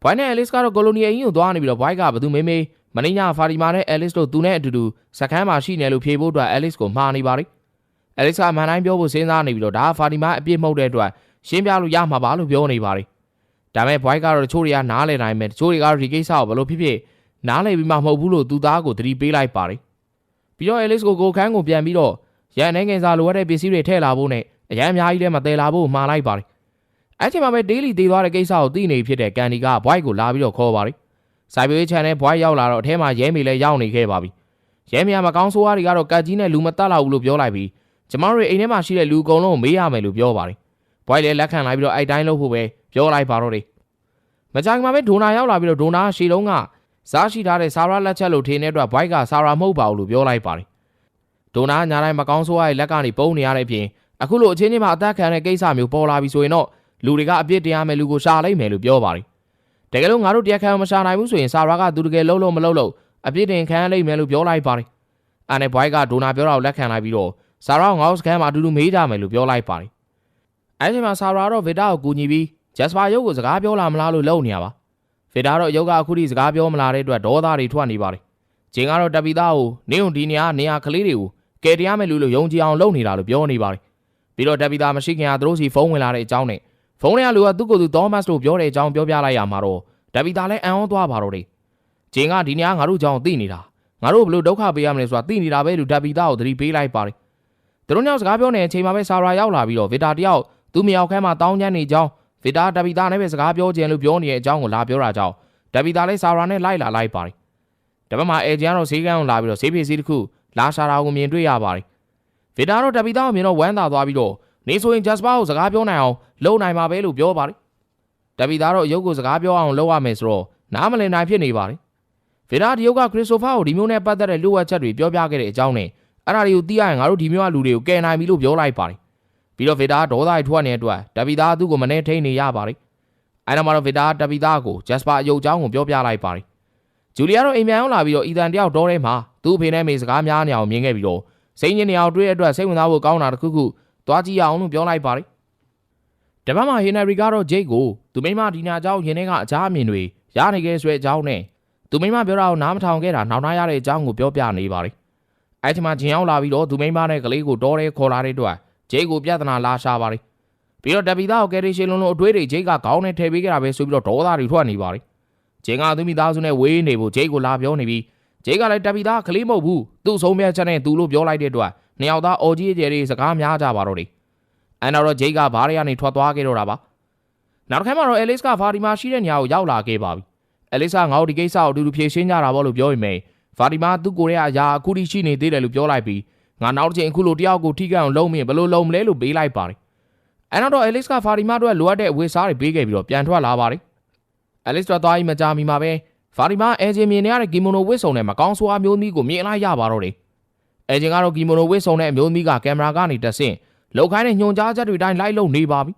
ဘွိုင်းနဲ့အဲလစ်ကတော့ကိုလိုနီအင်းကိုသွားနေပြီးတော့ဘွိုင်းကဘသူမေးမေး မင်းညာဖာဒီမာနဲ့အဲလစ်တို့သူနဲ့အတူတူစကမ်းမှာရှိနေလို့ဖြေဖို့အတွက်အဲလစ်ကိုမှားနေပါတယ်။အဲလစ်ကမန်တိုင်းပြောဖို့စဉ်းစားနေပြီးတော့ဒါဖာဒီမာအပြစ်မှုတ်တဲ့အတွက်ရှင်းပြလို့ရမှာပါလို့ပြောနေပါတယ်။ဒါပေမဲ့ဘွိုက်ကတော့တချို့တွေကနားလည်နိုင်မယ်တချို့တွေကတော့ဒီကိစ္စကိုဘယ်လိုဖြစ်ဖြစ်နားလည်ပြီးမှမဟုတ်ဘူးလို့သူသားကိုသတိပေးလိုက်ပါတယ်။ပြီးတော့အဲလစ်ကိုကိုခန်းကိုပြန်ပြီးတော့ရန်နိုင်ငယ်စာလိုအပ်တဲ့ပစ္စည်းတွေထည့်လာဖို့နဲ့အရန်အများကြီးထဲမှာတည်လာဖို့မှားလိုက်ပါတယ်။အဲ့ချိန်မှာပဲဒေးလီတည်သွားတဲ့ကိစ္စကိုသိနေဖြစ်တဲ့ကန်ဒီကဘွိုက်ကိုလာပြီးတော့ခေါ်ပါတယ်။ စိုက်ပျိုးရေးချန်နဲ့ဘွိုက်ရောက်လာတော့အထဲမှာရဲမေလည်းရောက်နေခဲ့ပါပြီ။ရဲမေကမကောင်းဆိုးဝါးတွေကတော့ကတ်ကြီးနဲ့လူမတက်လောက်ဘူးလို့ပြောလိုက်ပြီးကျမတို့အိမ်ထဲမှာရှိတဲ့လူအကုန်လုံးကိုမေးရမယ်လို့ပြောပါတယ်။ဘွိုက်လည်းလက်ခံလိုက်ပြီးတော့အဲ့တိုင်းလုပ်ဖို့ပဲပြောလိုက်ပါတော့တယ်။မကြခင်မှာပဲဒိုနာရောက်လာပြီးတော့ဒိုနာရှီလုံးကစားရှိထားတဲ့ဆာရာလက်ချက်လို့ထင်တဲ့အတွက်ဘွိုက်ကဆာရာမဟုတ်ပါဘူးလို့ပြောလိုက်ပါတယ်။ဒိုနာညာတိုင်းမကောင်းဆိုးဝါးရဲ့လက်ကနေပုံနေရတဲ့အပြင်အခုလိုအချင်းချင်းမှာအသက်ခံတဲ့ကိစ္စမျိုးပေါ်လာပြီဆိုရင်တော့လူတွေကအပြစ်တရားမဲ့လူကိုရှာလိုက်မယ်လို့ပြောပါတယ်။ တကယ်လို့ငါတို့တရားခံမရှာနိုင်ဘူးဆိုရင်ဆာရာကသူတကယ်လုံးလုံးမလုံးလို့အပြစ်တင်ခံရလိမ့်မယ်လို့ပြောလိုက်ပါတယ်။အဲ့နဲ့ဘွိုက်ကဒိုနာပြောတာကိုလက်ခံလိုက်ပြီးတော့ဆာရာငေါ့စကန်မှာအတူတူမေးကြမယ်လို့ပြောလိုက်ပါတယ်။အဲ့ဒီမှာဆာရာတော့ဗီတာကိုကူညီပြီးဂျက်စပါရုပ်ကိုစကားပြောလာမလားလို့လုပ်နေရပါ။ဗီတာတော့ရုပ်ကအခုထိစကားပြောမလာတဲ့အတွက်ဒေါသတွေထွက်နေပါတယ်။ဂျင်းကတော့တပ်ပီသားကိုနင်းုံဒီနေရာနေရာကလေးတွေကိုကယ်တရားမဲ့လူလို့ယုံကြည်အောင်လုပ်နေတာလို့ပြောနေပါတယ်။ပြီးတော့တပ်ပီသားမရှိခင်ကသူတို့စီဖုန်းဝင်လာတဲ့အကြောင်းနဲ့ ဖုန်းထဲကလူကသူ့ကိုယ်သူသောမတ်တို့ပြောတဲ့အကြောင်းပြောပြလိုက်ရမှာတော့တပ်ပီသားလည်းအံ့ဩသွားပါတော့တယ်။ဂျင်းကဒီနေရာငါတို့ကြောင့်သိနေတာငါတို့ဘလို့ဒုက္ခပေးရမလဲဆိုတာသိနေတာပဲလို့ဓာပီသားကိုသတိပေးလိုက်ပါတယ်သူတို့ညောင်စကားပြောနေတဲ့အချိန်မှာပဲဆာရာရောက်လာပြီးတော့ဗီတာတယောက်သူ့မြောက်ခန်းမှာတောင်းကျမ်းနေကြောင်းဗီတာဓာပီသားနဲ့ပဲစကားပြောကြင်လို့ပြောနေတဲ့အကြောင်းကိုလာပြောတာကြောင့်ဓာပီသားလည်းဆာရာနဲ့လိုက်လာလိုက်ပါတယ်တပတ်မှာအဲဂျန်ကတော့ဈေးကန်းကိုလာပြီးတော့ဈေးပစ္စည်းတစ်ခုလာရှာတာကိုမြင်တွေ့ရပါတယ်ဗီတာတော့ဓာပီသားကိုမြင်တော့ဝမ်းသာသွားပြီးတော့ နေဆိုရင်ဂျက်စပါကိုစကားပြောနိုင်အောင်လုပ်နိုင်မှာပဲလို့ပြောပါတယ်ဓာပီသားတော့အယုတ်ကိုစကားပြောအောင်လုပ်ရမယ်ဆိုတော့နားမလည်နိုင်ဖြစ်နေပါတယ်ဗေဒာဒီယုတ်ကခရစ်စတိုဖာကိုဒီမျိုးနဲ့ပတ်သက်တဲ့လူဝက်ချက်တွေပြောပြခဲ့တဲ့အကြောင်းနဲ့အဲ့ဒါတွေကိုသိရရင်ငါတို့ဒီမျိုးကလူတွေကိုကယ်နိုင်ပြီလို့ပြောလိုက်ပါတယ်ပြီးတော့ဗေဒာဒေါသရိုက်ထွက်နေတဲ့အတွက်တပီသားသူ့ကိုမနေထိန်နေရပါတယ်အဲ့တော့မှတော့ဗေဒာတပီသားကိုဂျက်စပါအယုတ်အကြောင်းကိုပြောပြလိုက်ပါတယ်ဂျူလီယာတော့အိမ်မြန်ရောက်လာပြီးတော့အီသန်တယောက်တော်ထဲမှာသူ့အဖေနဲ့မိစကားများနေအောင်မြင်ခဲ့ပြီးတော့စိတ်ညစ်နေအောင်တွေ့ရတဲ့အတွက်စိတ်ဝင်စားဖို့ကောင်းတာတစ်ခုခု သွားကြည့်ရအောင်လို့ပြောလိုက်ပါတယ်တပတ်မှာဟင်နရီကတော့ဂျိတ်ကိုသူမိမဒီနာเจ้าယင်းထဲကအချားအမြင်တွေရနေခဲ့ဆွဲအကြောင်းနဲ့ သူမိမပြောတာကိုနားမထောင်ခဲ့တာနောက်နှားရတဲ့အကြောင်းကိုပြောပြနေပါတယ်။အဲ့ဒီမှာဂျင်ရောက်လာပြီးတော့သူမိမနဲ့ကလေးကိုတော်ရဲခေါ်လာတဲ့အတွက်ဂျိတ်ကိုပြဿနာလာရှာပါတယ်။ပြီးတော့တပီသားကိုကယ်ရီရှင်းလုံးလုံးအတွေးတွေဂျိတ်ကခေါင်းနဲ့ထည့်ပေးခဲ့တာပဲဆိုပြီးတော့ဒေါသတွေထွက်နေပါတယ်။ဂျင်ကသူမိသားစုနဲ့ဝေးနေဖို့ဂျိတ်ကိုလာပြောနေပြီးဂျိတ်ကလည်းတပီသားကလေးမဟုတ်ဘူးသူ့ဆုံးဖြတ်ချက်နဲ့သူ့လို့ပြောလိုက်တဲ့အတွက် နှစ်ယောက်သားအော်ကြီးအကျယ်တွေစကားများကြပါတော့တယ်။အဲ့တော့ဂျိတ်ကဘားရကနေထွက်သွားခဲ့တော့တာပါ။နောက်တစ်ခါမှတော့အဲလစ်ကဖာဒီမာရှိတဲ့နေရာကိုရောက်လာခဲ့ပါပြီ။အလိဆာငါတို့ဒီကိစ္စကိုအတူတူဖြေရှင်းကြတာပေါ့လို့ပြောရင်မယ်ဖာတီမာသူ့ကိုယ်ရဲ့အရာအခုထိရှိနေသေးတယ်လို့ပြောလိုက်ပြီးငါနောက်တစ်ချိန်အခုလိုတယောက်ကိုထိကန့်အောင်လုံးမြင်ဘယ်လိုလုံးမလဲလို့ပေးလိုက်ပါတယ်အဲနောက်တော့အလစ်ကဖာတီမာတို့ကလိုအပ်တဲ့အဝေးစားတွေပေးခဲ့ပြီးတော့ပြန်ထွက်လာပါတယ်အလစ်တော့သွားပြီးမကြမီမှာပဲဖာတီမာအဲဂျင်မြင်နေရတဲ့ကီမိုနိုဝစ်စုံနဲ့မကောင်းဆိုးအမျိုးသမီးကိုမြင်လိုက်ရပါတော့တယ် အဲဂျင်ကတော့ကီမိုနိုဝစ်စုံနဲ့အမျိုးသမီးကကင်မရာကနေတက်ဆင့်လောက်ခိုင်းတဲ့ညွန်ကြားချက်တွေတိုင်းလိုက်လုံနေပါပြီ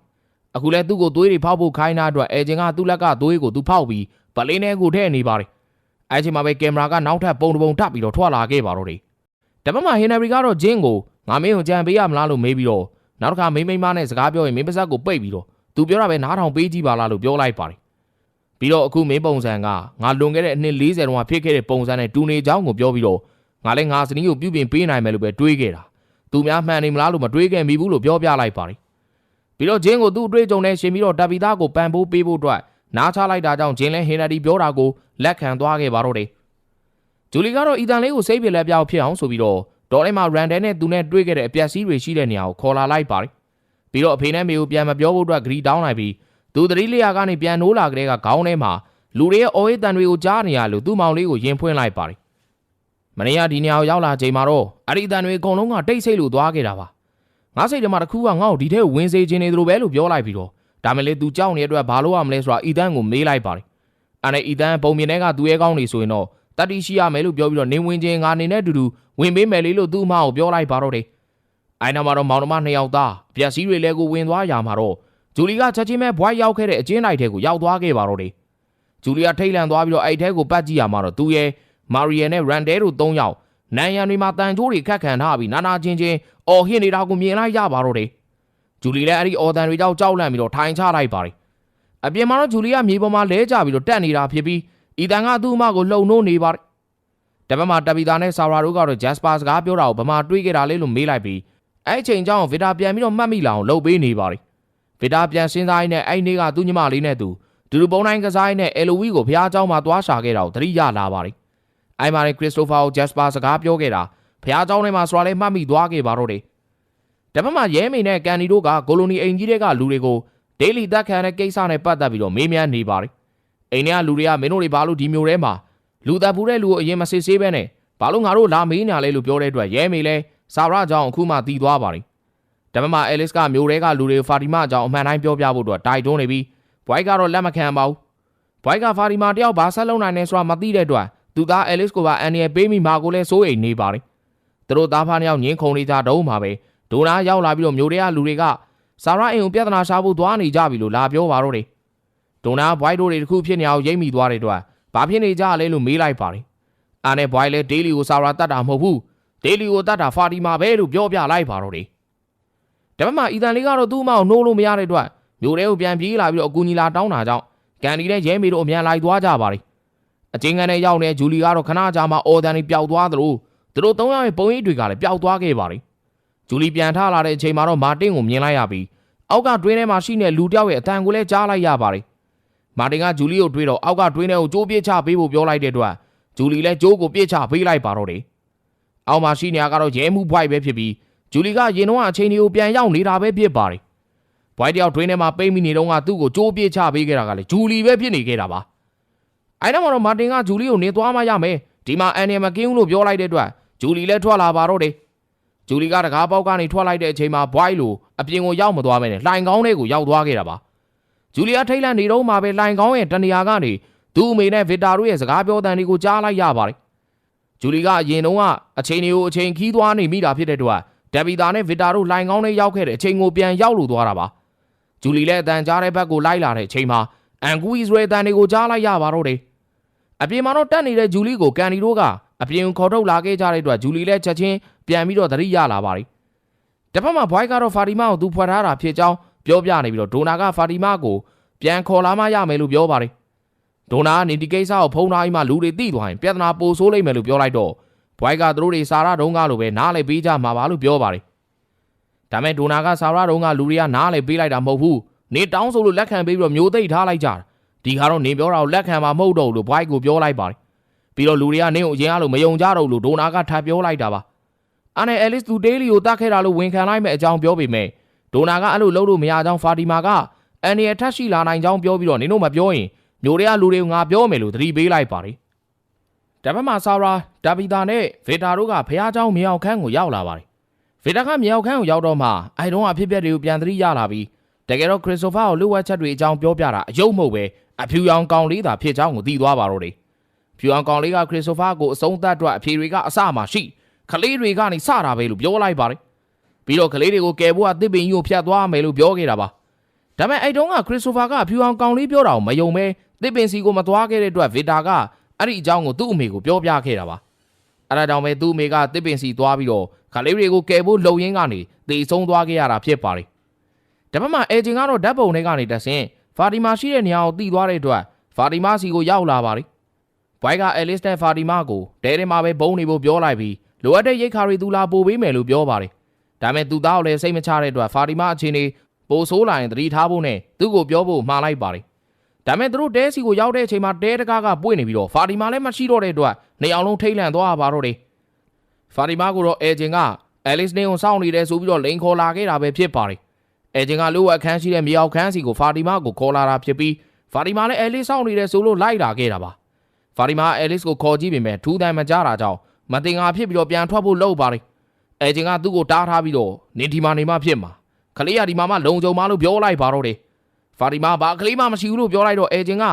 အခုလဲသူ့ကိုသွေးတွေဖောက်ဖို့ခိုင်းတာအတွက်အဲဂျင်ကသူ့လက်ကသွေးကိုသူဖောက်ပြီးဗလင်းထဲကိုထည့်နေပါတယ်။အဲချိန်မှာပဲကင်မရာကနောက်ထပ်ပုံတစ်ပုံထပ်ပြီးတော့ထွက်လာခဲ့ပါတော့တယ်။တပတ်မှာဟင်နရီကတော့ဂျင်းကိုငါမင်းကိုကြံပေးရမလားလို့မေးပြီးတော့နောက်တစ်ခါမိမ့်မိမ့်မနဲ့စကားပြောရင်မင်းပါဇက်ကိုပိတ်ပြီးတော့သူပြောတာပဲနားထောင်ပေးကြည့်ပါလားလို့ပြောလိုက်ပါတယ်။ပြီးတော့အခုမင်းပုံစံကငါလွန်ခဲ့တဲ့အနှစ်40တုန်းကဖြစ်ခဲ့တဲ့ပုံစံနဲ့တူနေချောင်းကိုပြောပြီးတော့ ငါလည်းငါစနီးကိုပြုပြင်ပေးနိုင်မယ်လို့ပဲတွေးခဲ့တာ။သူများမှန်နေမလားလို့မတွေးခဲ့မိဘူးလို့ပြောပြလိုက်ပါတယ်။ပြီးတော့ဂျင်းကိုသူ့အတွေ့အကြုံနဲ့ရှင်ပြီးတော့တပ်ပီသားကိုပန်ပိုးပေးဖို့အတွက်နားချလိုက်တာကြောင့်ဂျင်းလဲဟင်နရီပြောတာကိုလက်ခံသွားခဲ့ပါတော့တယ်။ဂျူလီကတော့အီတန်လေးကိုစိတ်ပြလက်ပြောက်ဖြစ်အောင်ဆိုပြီးတော့ဒေါ်လေးမှာရန်ဒဲနဲ့သူနဲ့တွေ့ခဲ့တဲ့အပျက်စီးတွေရှိတဲ့နေရာကိုခေါ်လာလိုက်ပါတယ်။ပြီးတော့အဖေနဲ့မေကိုပြန်မပြောဖို့အတွက်ဂရီတောင်းလိုက်ပြီးသူသတိလျာကနေပြန်နိုးလာကြတဲ့ကခေါင်းထဲမှာလူတွေရဲ့အော်ရေးတန်တွေကိုကြားနေရလို့သူ့မောင်လေးကိုရင်ဖွင့်လိုက်ပါတယ်။ မနေ့ကဒီနေရာကိုရောက်လာချိန်မှာတော့အဲ့ဒီတန်တွေအကုန်လုံးကတိတ်ဆိတ်လို့သွားခဲ့တာပါ။ငါစိတ်ထဲမှာတစ်ခုကငါ့ကိုဒီထဲကိုဝင်စေခြင်းနေသလိုပဲလို့ပြောလိုက်ပြီးတော့ဒါမဲ့လေသူကြောက်နေတဲ့အတွက်ဘာလို့ရမလဲဆိုတာအီတန်ကိုမေးလိုက်ပါတယ်။အဲ့နဲ့အီတန်ပုံမြင်တဲ့ကသူရဲ့ကောင်းနေဆိုရင်တော့တတိရှိရမယ်လို့ပြောပြီးတော့နေဝင်ချင်းငါနေနဲ့အတူတူဝင်ပေးမယ်လေလို့သူ့အမကိုပြောလိုက်ပါတော့တယ်။အဲ့နောက်မှာတော့မောင်နှမနှစ်ယောက်သားပြက်စီးတွေလည်းကိုဝင်သွားရမှာတော့ဂျူလီကချက်ချင်းပဲဘွိုက်ရောက်ခဲ့တဲ့အကျဉ်းလိုက်ထဲကိုရောက်သွားခဲ့ပါတော့တယ်။ဂျူလီကထိတ်လန့်သွားပြီးတော့အဲ့ထဲကိုပတ်ကြည့်ရမှာတော့သူရဲ့ မာရီယန်နဲ့ရန်ဒဲတို့၃ယောက်နန်ရန်တွေမှာတန်ကြိုးတွေခတ်ခံထားပြီးနာနာချင်းချင်းအော်ဟစ်နေတာကိုမြင်လိုက်ရပါတော့တယ်။ဂျူလီလည်းအဲ့ဒီအော်တန်တွေကြောက်ကြောက်လန့်ပြီးတော့ထိုင်ချလိုက်ပါတယ်။အပြင်မှာတော့ဂျူလီကမြေပေါ်မှာလဲကျပြီးတော့တက်နေတာဖြစ်ပြီးအီတန်ကသူ့အမကိုလှုံနှိုးနေပါတယ်။တပတ်မှာတပ်ပီတာနဲ့ဆာရာတို့ကတော့ဂျက်စပါစကားပြောတာကိုဗမာတွေးခဲ့တာလေလို့မေးလိုက်ပြီးအဲ့အချိန်ကျအောင်ဗီတာပြန်ပြီးတော့မှတ်မိလာအောင်လှုပ်ပေးနေပါတယ်။ဗီတာပြန်စင်းစားရင်းနဲ့အဲ့နေ့ကသူ့ညီမလေးနဲ့သူဒူဒူပုံတိုင်းကစားရင်းနဲ့အယ်လိုဝီကိုဖះเจ้าမှာသွားရှာခဲ့တာကိုသတိရလာပါတယ်။ အဲ့မှာလည်းခရစ်စတိုဖာကိုဂျက်စပါစကားပြောခဲ့တာဖះเจ้าထဲမှာစွာလဲမှတ်မိသွားခဲ့ပါတော့တယ်။တပတ်မှာရဲမိန်နဲ့ကန်နီတို့ကကိုလိုနီအိမ်ကြီးတွေကလူတွေကိုဒေးလီတက်ခံတဲ့ကိစ္စနဲ့ပတ်သက်ပြီးတော့မေးမြန်းနေပါတယ်။အိမ်ထဲကလူတွေကမင်းတို့တွေဘာလို့ဒီမျိုးထဲမှာလူတပ်ပူတဲ့လူကိုအရင်မစစ်ဆေးဘဲနဲ့ဘာလို့ငါတို့လာမေးညာလဲလို့ပြောတဲ့အတွက်ရဲမိန်လဲဆာရာကြောင့်အခုမှတည်သွားပါတယ်။တပတ်မှာအဲလစ်ကမျိုးတွေကလူတွေဖာတီမာကြောင့်အမှန်တိုင်းပြောပြဖို့အတွက်တိုက်တွန်းနေပြီးဘွိုက်ကတော့လက်မခံပါဘူး။ဘွိုက်ကဖာတီမာတယောက်ဘာဆက်လုံးနိုင်နေဆိုတာမသိတဲ့အတွက် သူသားအဲလစ်ကိုပါအန်နီယပေးမိမှာကိုလဲစိုးရိမ်နေပါတယ်။သူတို့သားဖားနှစ်ယောက်ငင်းခုန်နေကြတော့မှာပဲဒိုနာရောက်လာပြီးတော့မျိုးတွေကလူတွေကဆာရာအိမ်ကိုပြဿနာရှာဖို့သွားနေကြပြီလို့လာပြောပါတော့တယ်။ဒိုနာဘွိုက်တို့တွေတခုဖြစ်နေအောင်ရိမ့်မိသွားတဲ့အတွက်ဘာဖြစ်နေကြလဲလို့မေးလိုက်ပါတယ်။အာနဲ့ဘွိုက်လဲဒေးလီကိုဆာရာတတ်တာမဟုတ်ဘူး။ဒေးလီကိုတတ်တာဖာတီမာပဲလို့ပြောပြလိုက်ပါတော့တယ်။ဒါပေမဲ့အီတန်လေးကတော့သူ့အမောက်နှိုးလို့မရတဲ့အတွက်မျိုးတွေကိုပြန်ပြေးလာပြီးတော့အကူညီလာတောင်းတာကြောင့်ကန်ဒီနဲ့ရဲမေတို့အမြန်လိုက်သွားကြပါတယ်။ အချင်းကန်နဲ့ရောက်နေတဲ့ဂျူလီကတော့ခဏကြာမှအော်ဒန်လေးပျောက်သွားသလိုသူတို့သုံးယောက်ရဲ့ပုံရိပ်တွေကလည်းပျောက်သွားခဲ့ပါတယ်။ဂျူလီပြန်ထလာတဲ့အချိန်မှာတော့မာတင်ကိုမြင်လိုက်ရပြီးအောက်ကတွင်းထဲမှာရှိနေလူတယောက်ရဲ့အတန်ကိုလည်းကြားလိုက်ရပါတယ်။မာတင်ကဂျူလီကိုတွေးတော့အောက်ကတွင်းထဲကိုကြိုးပြစ်ချပေးဖို့ပြောလိုက်တဲ့အတွက်ဂျူလီလည်းကျိုးကိုပြစ်ချပေးလိုက်ပါတော့တယ်အောက်မှာရှိနေရကတော့ရဲမှုဘွိုက်ပဲဖြစ်ပြီးဂျူလီကရင်တော့အချိန်တွေကိုပြန်ရောက်နေတာပဲဖြစ်ပါတယ်ဘွိုက်တယောက်တွင်းထဲမှာပိတ်မိနေတော့ကသူ့ကိုကျိုးပြစ်ချပေးခဲ့တာကလည်းဂျူလီပဲဖြစ်နေခဲ့တာပါ အဲ့တော့တော့မာတင်ကဂျူလီကိုနေသွားမှရမယ်ဒီမှာအန်နီမကင်းဦးလို့ပြောလိုက်တဲ့အတွက်ဂျူလီလည်းထွက်လာပါတော့တယ်ဂျူလီကတကားပေါက်ကနေထွက်လိုက်တဲ့အချိန်မှာဘွိုက်လိုအပြင်ကိုရောက်မသွားမဲနဲ့လှိုင်ကောင်းလေးကိုရောက်သွားခဲ့တာပါဂျူလီကထိတ်လန့်နေတော့မှပဲလှိုင်ကောင်းရဲ့တနေရာကနေသူ့အမေနဲ့ဗစ်တာတို့ရဲ့စကားပြောတန်တွေကိုကြားလိုက်ရပါတယ်ဂျူလီကအရင်တုန်းကအချိန်တွေကိုအချိန်ခီးသွားနေမိတာဖြစ်တဲ့အတွက်ဒက်ဗီတာနဲ့ဗစ်တာတို့လှိုင်ကောင်းလေးရောက်ခဲ့တဲ့အချိန်ကိုပြန်ရောက်လို့သွားတာပါဂျူလီလည်းအတန်ကြားတဲ့ဘက်ကိုလိုက်လာတဲ့အချိန်မှာအန်ကူအစ္စရေးတန်တွေကိုကြားလိုက်ရပါတော့တယ် အပြင်မှာတော့တက်နေတဲ့ဂျူလီကိုကန်ဒီတို့ကအပြင်ကိုခေါ်ထုတ်လာခဲ့ကြတဲ့အတွက်ဂျူလီလည်းချက်ချင်းပြန်ပြီးတော့သတိရလာပါတယ်တစ်ဖက်မှာဘွိုက်ကတော့ဖာတီမာကိုသူဖွက်ထားတာဖြစ်ကြောင်းပြောပြနေပြီးတော့ဒိုနာကဖာတီမာကိုပြန်ခေါ်လာမှရမယ်လို့ပြောပါတယ်ဒိုနာကနေဒီကိစ္စကိုဖုံးထားပြီးမှလူတွေသိသွားရင်ပြဿနာပိုဆိုးလိမ့်မယ်လို့ပြောလိုက်တော့ဘွိုက်ကသူတို့တွေစာရတုံးကလိုပဲနားလေပေးကြမှာပါလို့ပြောပါတယ်ဒါမဲ့ဒိုနာကစာရတုံးကလူတွေကနားလေပေးလိုက်တာမဟုတ်ဘူးနေတောင်းဆိုလို့လက်ခံပေးပြီးတော့မျိုးသိပ်ထားလိုက်ကြတာ ဒီကတော့နေပြောတာကိုလက်ခံမှာမဟုတ်တော့ဘူးလို့ဘွိုက်ကိုပြောလိုက်ပါတယ်ပြီးတော့လူတွေကနင်းကိုအရင်ကလို့မယုံကြတော့လို့ဒိုနာကထပ်ပြောလိုက်တာပါအဲ့နဲ့အဲလစ်သူတေးလီကိုတတ်ခဲ့တာလို့ဝန်ခံလိုက်မဲ့အကြောင်းပြောပေမဲ့ဒိုနာကအဲ့လိုလုပ်လို့မရကြောင်းဖာတီမာကအန်နီရထက်ရှိလာနိုင်ကြောင်းပြောပြီးတော့နင်တို့မပြောရင်မျိုးတွေကလူတွေကိုငါပြောမယ်လို့သတိပေးလိုက်ပါတယ်တပတ်မှာဆာရာဒါဗီတာနဲ့ဗေတာတို့ကဖះเจ้าမြေအောင်ခန်းကိုရောက်လာပါတယ်ဗေတာကမြေအောင်ခန်းကိုရောက်တော့မှအိုင်တုံးအဖြစ်အပျက်တွေကိုပြန်သတိရလာပြီးတကယ်တော့ခရစ်စတိုဖာကိုလူဝက်ချက်တွေအကြောင်းပြောပြတာအယုံမဟုတ်ပဲ အဖြူရောင်ကောင်လေးသာဖြစ်ကြောင်းကိုသိသွားပါတော့တယ်ဖြူအောင်ကောင်လေးကခရစ်စတိုဖာကိုအဆုံးသတ်အတွက်အဖြေတွေကအစမှရှိခလေးတွေကနေစတာပဲလို့ပြောလိုက်ပါတယ်ပြီးတော့ကလေးတွေကိုကယ်ဖို့အသစ်ပင်ကြီးကိုဖျက်သွားမယ်လို့ပြောခဲ့တာပါဒါပေမဲ့အဲ့တုန်းကခရစ်စတိုဖာကဖြူအောင်ကောင်လေးပြောတာကိုမယုံပဲသစ်ပင်စီကိုမသွားခဲ့တဲ့အတွက်ဗီတာကအဲ့ဒီအကြောင်းကိုသူ့အမေကိုပြောပြခဲ့တာပါအဲ့ဒါကြောင့်ပဲသူ့အမေကသစ်ပင်စီသွားပြီးတော့ခလေးတွေကိုကယ်ဖို့လှုံရင်းကနေတေဆုံးသွားခဲ့ရတာဖြစ်ပါတယ်ဒါပေမဲ့အေဂျင်ကတော့ဓာတ်ပုံတွေကနေတဆင် ဖာတီမာရှိတဲ့နေရာကိုတီးသွားတဲ့အတွက်ဖာတီမာစီကိုရောက်လာပါတယ်ဘွိုက်ကအဲလစ်နဲ့ဖာတီမာကိုဒဲထဲမှာပဲဘုံနေဖို့ပြောလိုက်ပြီးလိုအပ်တဲ့ရိတ်ခါတွေသူလာပို့ပေးမယ်လို့ပြောပါတယ်ဒါပေမဲ့သူသားကိုလည်းစိတ်မချတဲ့အတွက်ဖာတီမာအချင်းနေပိုဆိုးလာရင်သတိထားဖို့နဲ့သူ့ကိုပြောဖို့မှားလိုက်ပါတယ်ဒါပေမဲ့သူတို့တဲစီကိုရောက်တဲ့အချိန်မှာတဲတကားကပွင့်နေပြီးတော့ဖာတီမာလည်းမရှိတော့တဲ့အတွက်နေအောင်လုံးထိတ်လန့်သွားပါတော့တယ်ဖာတီမာကိုတော့အဲဂျင်ကအဲလစ်နေကိုစောင့်နေတယ်ဆိုပြီးတော့လိန်ခေါ်လာခဲ့တာပဲဖြစ်ပါတယ် အဲဂျင်ကလိုအပ်ခန်းရှိတဲ့မြေအောက်ခန်းစီကိုဖာတီမာကိုခေါ်လာတာဖြစ်ပြီးဖာတီမာလည်းအဲလစ်စောင့်နေတယ်ဆိုလို့လိုက်လာခဲ့တာပါဖာတီမာအဲလစ်ကိုခေါ်ကြည့်ပေမဲ့ထူးတမ်းမကြတာကြောင့်မတင်ငါဖြစ်ပြီးတော့ပြန်ထွက်ဖို့လုပ်ပါတယ်အဲဂျင်ကသူ့ကိုတားထားပြီးတော့နေဒီမာနေမှဖြစ်မှာခလေးရဒီမာမှလုံခြုံမလို့ပြောလိုက်ပါတော့တယ်ဖာတီမာဘာကလေးမှမရှိဘူးလို့ပြောလိုက်တော့အဲဂျင်က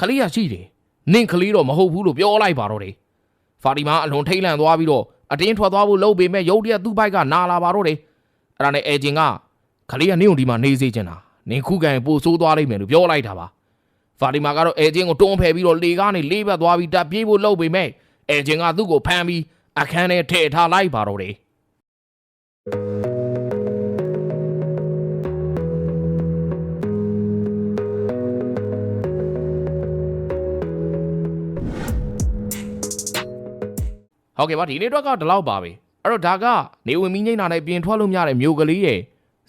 ခလေးရရှိတယ်နင့်ကလေးတော့မဟုတ်ဘူးလို့ပြောလိုက်ပါတော့တယ်ဖာတီမာအလွန်ထိတ်လန့်သွားပြီးတော့အတင်းထွက်သွားဖို့လုပ်ပေမဲ့ရုတ်တရက်သူ့ဘိုက်ကနာလာပါတော့တယ်အဲ့ဒါနဲ့အဲဂျင်က ခလေးကနင့်ကိုဒီမှာနေစေချင်တာနင်ခုခံပို့ဆိုးသွားလိမ့်မယ်လို့ပြောလိုက်တာပါဖာတီမာကတော့အဲဂျင်ကိုတွန်းဖယ်ပြီးတော့လေကားနေလေးဘက်သွားပြီးတပ်ပြေးဖို့လုပ်ပေမဲ့အဲဂျင်ကသူ့ကိုဖမ်းပြီးအခန်းထဲထည့်ထားလိုက်ပါတော့တယ်ဟုတ်ကဲ့ပါဒီနေ့တော့ကဒီလောက်ပါပဲအဲ့တော့ဒါကနေဝင်မီငိမ့်နာနဲ့ပြင်ထွက်လို့မရတဲ့မျိုးကလေးရဲ့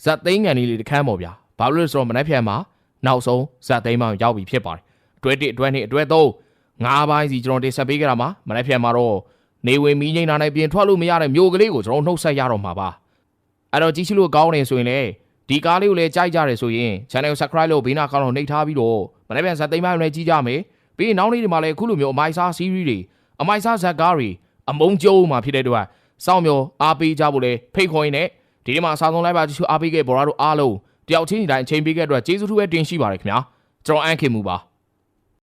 ဇက်သိန်းငံလေးလေးတစ်ခန်းပေါ့ဗျာဘာလို့လဲဆိုတော့မနေ့ဖြန်မှာနောက်ဆုံးဇက်သိန်းမှရောက်ပြီဖြစ်ပါတယ်အတွဲ1အတွဲ2အတွဲ3ငါးပိုင်းစီကျွန်တော်တင်ဆက်ပေးကြတာမှာမနေ့ဖြန်မှာတော့နေဝင်မီငိမ့်နာနဲ့ပြင်ထွက်လို့မရတဲ့မျိုးကလေးကိုကျွန်တော်နှုတ်ဆက်ရတော့မှာပါအဲ့တော့ကြည့်ရှိလို့ကောင်းနေဆိုရင်လေဒီကားလေးကိုလည်းကြိုက်ကြတယ်ဆိုရင် channel subscribe လုပ်ဘေးနားကောင်းတော့နှိပ်ထားပြီးတော့မနေ့ပြန်ဇက်သိန်းမှလည်းကြည့်ကြမယ်ပြီးရင်နောက်နေ့ဒီမှာလည်းအခုလိုမျိုးအမိုက်စား series တွေအမိုက်စားဇက်ကားတွေအမုံကျုံမှာဖြစ်တဲ့အတွက်စောင့်မျောအားပေးကြဖို့လေဖိတ်ခေါ်ရင်းနဲ့ ဒီနေ့မှာအစားဆုံးလိုက်ပါကြည့်ရှုအားပေးခဲ့ဘော်ရာတို့အားလုံးတယောက်ချင်းစီတိုင်းအချိန်ပေးခဲ့တဲ့အတွက်ကျေးဇူးထူးပဲတင်ရှိပါတယ်ခင်ဗျာကျွန်တော်အန်ခင်မူပါ